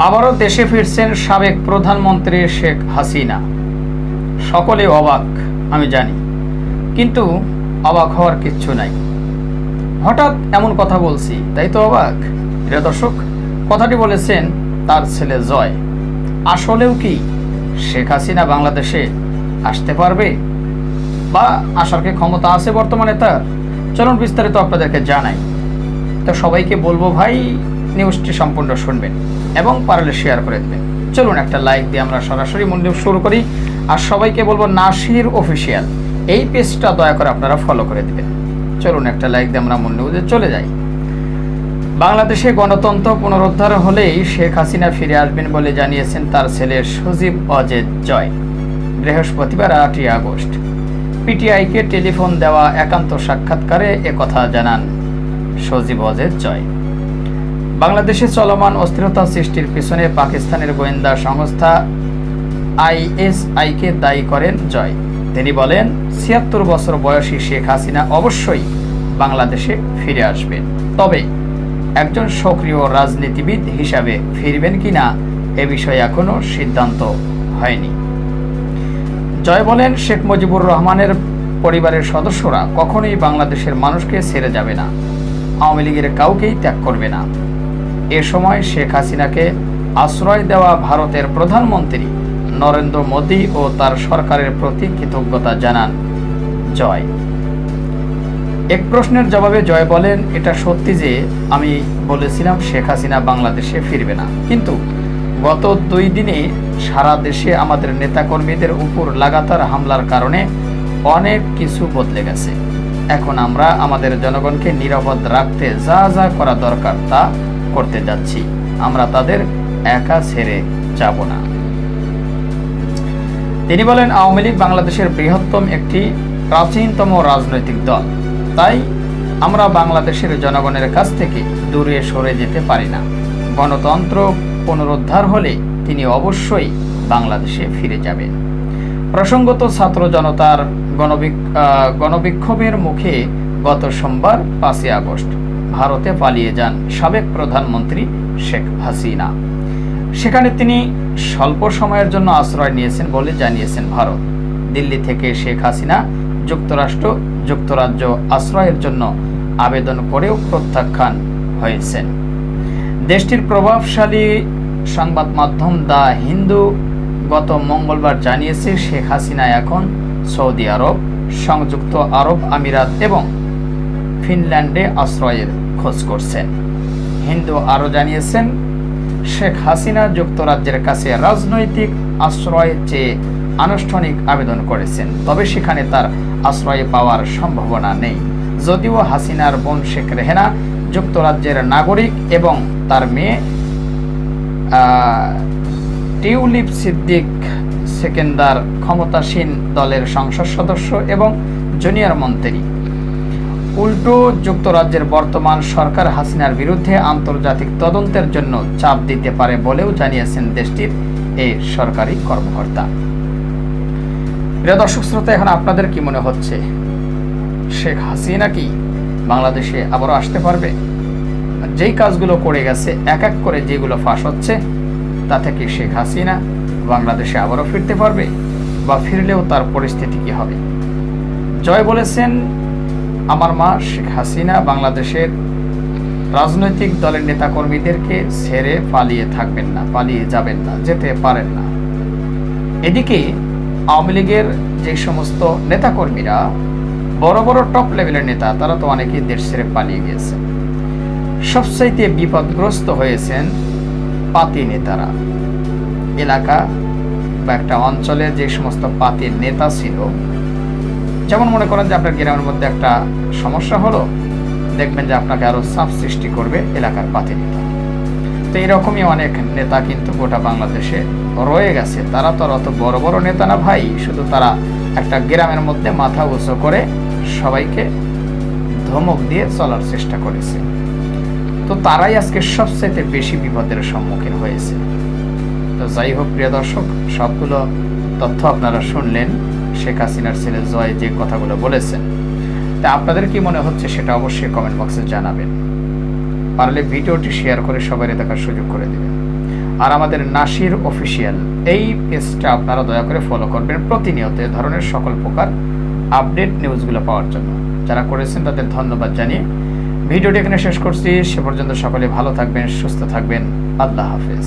আবারও দেশে ফিরছেন সাবেক প্রধানমন্ত্রী শেখ হাসিনা। সকলে অবাক, আমি জানি। কিন্তু অবাক হওয়ার কিচ্ছু নাই। হঠাৎ এমন কথা বলছি, তাই তো অবাক? প্রিয় দর্শক, কথাটি বলেছেন তার ছেলে জয়। আসলেও কি শেখ হাসিনা বাংলাদেশে আসতে পারবে? বা আসার কি ক্ষমতা আছে বর্তমানে তার? চলুন বিস্তারিত আপনাদেরকে জানাই। তো সবাইকে বলব ভাই নিউজটি সম্পূর্ণ শুনবেন এবং পারলে শেয়ার করে দেবেন। চলুন একটা লাইক দিয়ে আমরা সরাসরি মূল নিউজ শুরু করি। আর সবাইকে বলব নাসির অফিসিয়াল এই পেজটা দয়া করে আপনারা ফলো করে দেবেন। চলুন একটা লাইক দিয়ে আমরা মূল নিউজে চলে যাই। বাংলাদেশে গণতন্ত্র পুনরুদ্ধার হলেই শেখ হাসিনা ফিরে আসবেন বলে জানিয়েছেন তার ছেলে সজীব অজেদ জয়। বৃহস্পতিবার আটই আগস্ট। পিটিআইকে টেলিফোন দেওয়া একান্ত সাক্ষাৎকারে একথা জানান সজীব অজেদ জয়। বাংলাদেশে চলমান অস্থিরতা সৃষ্টির পিছনে পাকিস্তানের গোয়েন্দা সংস্থা আইএসআইকে দায়ী করেন জয়। তিনি বলেন, ছিয়াত্তর বছর বয়সী শেখ হাসিনা অবশ্যই বাংলাদেশে ফিরে আসবেন। তবে একজন সক্রিয় রাজনীতিবিদ হিসাবে ফিরবেন কিনা এ বিষয়ে এখনও সিদ্ধান্ত হয়নি। জয় বলেন, শেখ মুজিবুর রহমানের পরিবারের সদস্যরা কখনোই বাংলাদেশের মানুষকে ছেড়ে যাবে না। আওয়ামী লীগের কাউকেই ত্যাগ করবে না। এ সময় শেখ হাসিনাকে আশ্রয় দেওয়া ভারতের প্রধানমন্ত্রী নরেন্দ্র মোদী ও তার সরকারের প্রতি কৃতজ্ঞতা জানান। জয়। এক প্রশ্নের জবাবে জয় বলেন, এটা সত্যি যে আমি বলেছিলাম শেখ হাসিনা বাংলাদেশে ফিরবে না। কিন্তু গত দুই দিনে সারা দেশে আমাদের নেতাকর্মীদের উপর লাগাতার হামলার কারণে অনেক কিছু বদলে গেছে। এখন আমরা আমাদের জনগণকে নিরাপদ রাখতে যা যা করা দরকার তা করতে যাচ্ছি। আমরা তাদের একা ছেড়ে যাব না। তিনি বলেন, আওয়ামী লীগ বাংলাদেশের বৃহত্তম একটি প্রাচীনতম রাজনৈতিক দল। তাই আমরা বাংলাদেশের জনগণের কাছ থেকে দূরে সরে যেতে পারি না। গণতন্ত্র পুনরুদ্ধার হলে তিনি অবশ্যই বাংলাদেশে ফিরে যাবেন। প্রসঙ্গত, ছাত্র জনতার গণবিক্ষোভের মুখে গত সোমবার পাঁচই আগস্ট ভারতে পালিয়ে যান সাবেক প্রধানমন্ত্রী শেখ হাসিনা। সেখানে তিনি স্বল্প সময়ের জন্য আশ্রয় নিয়েছেন বলে জানিয়েছেন ভারত। দিল্লি থেকে শেখ হাসিনা যুক্তরাষ্ট্র, যুক্তরাজ্য আশ্রয়ের জন্য আবেদন করেও প্রত্যাখ্যান হয়েছেন। দেশটির প্রভাবশালী সংবাদ মাধ্যম দ্য হিন্দু গত মঙ্গলবার জানিয়েছে, শেখ হাসিনা এখন সৌদি আরব, সংযুক্ত আরব আমিরাত এবং ফিনল্যান্ডে আশ্রয়ের খোঁজ করছেন। হিন্দু আরও জানিয়েছেন, শেখ হাসিনা যুক্তরাজ্যের কাছে রাজনৈতিক আশ্রয় চেয়ে আনুষ্ঠানিক আবেদন করেছেন, তবে সেখানে তার আশ্রয় পাওয়ার সম্ভাবনা নেই। যদিও হাসিনার বোন শেখ রেহেনা যুক্তরাজ্যের নাগরিক এবং তার মেয়ে টিউলিপ সিদ্দিক সেকেন্দার ক্ষমতাসীন দলের সংসদ সদস্য এবং জুনিয়র মন্ত্রী। উল্টো যুক্তরাজ্যের বর্তমান সরকার হাসিনার বিরুদ্ধে আন্তর্জাতিক তদন্তের জন্য চাপ দিতে পারে বলেও জানিয়েছেন দেশটির এই সরকারি কর্মকর্তা। প্রিয় দর্শক শ্রোতা, এখন আপনাদের কি মনে হচ্ছে? শেখ হাসিনা কি বাংলাদেশে আবারও আসতে পারবে? যেই কাজগুলো করে গেছে, এক এক করে যেগুলো ফাঁস হচ্ছে তা থেকে শেখ হাসিনা বাংলাদেশে আবারও ফিরতে পারবে? বা ফিরলেও তার পরিস্থিতি কি হবে? জয় বলেছেন আমার মা শেখ হাসিনা বাংলাদেশের রাজনৈতিক দলের নেতাকর্মীদেরকে ছেড়ে পালিয়ে থাকবেন না, পালিয়ে যাবেন না, যেতে পারেন না। এদিকে আওয়ামী লীগের যে সমস্ত নেতাকর্মীরা, বড় বড় টপ লেভেলের নেতা, তারা তো অনেকেই দেশ ছেড়ে পালিয়ে গিয়েছে। সবচাইতে বিপদগ্রস্ত হয়েছেন পাতি নেতারা। এলাকা বা একটা অঞ্চলের যে সমস্ত পাতির নেতা ছিল যেমন মনে করেন যে আপনার গ্রামের মধ্যে একটা সমস্যা হলো, দেখবেন যে আপনাকে আরও চাপ সৃষ্টি করবে এলাকার পাতি নেতা তো এরকমই অনেক নেতা কিন্তু গোটা বাংলাদেশে রয়ে গেছে। তারা তো অত বড় বড় নেতা না ভাই, শুধু তারা একটা গ্রামের মধ্যে মাথা উঁচু করে সবাইকে ধমক দিয়ে চলার চেষ্টা করেছে। তো তারাই আজকে সবচেয়ে বেশি বিপদের সম্মুখীন হয়েছে। তো যাই হোক, প্রিয় দর্শক, সবগুলো তথ্য আপনারা শুনলেন। শেখ হাসিনার ছেলে জয় যে কথাগুলো বলেছেন তা আপনাদের কি মনে হচ্ছে সেটা অবশ্যই কমেন্ট বক্সে জানাবেন। পারলে ভিডিওটি শেয়ার করে সবাই দেখার সুযোগ করে দেবেন। আর আমাদের নাসির অফিসিয়াল এই পেজটা আপনারা দয়া করে ফলো করবেন প্রতিনিয়ত এ ধরনের সকল প্রকার আপডেট নিউজগুলো পাওয়ার জন্য। যারা করেছেন তাদের ধন্যবাদ জানিয়ে ভিডিওটি এখানে শেষ করছি। সে পর্যন্ত সকলে ভালো থাকবেন, সুস্থ থাকবেন। আল্লাহ হাফেজ।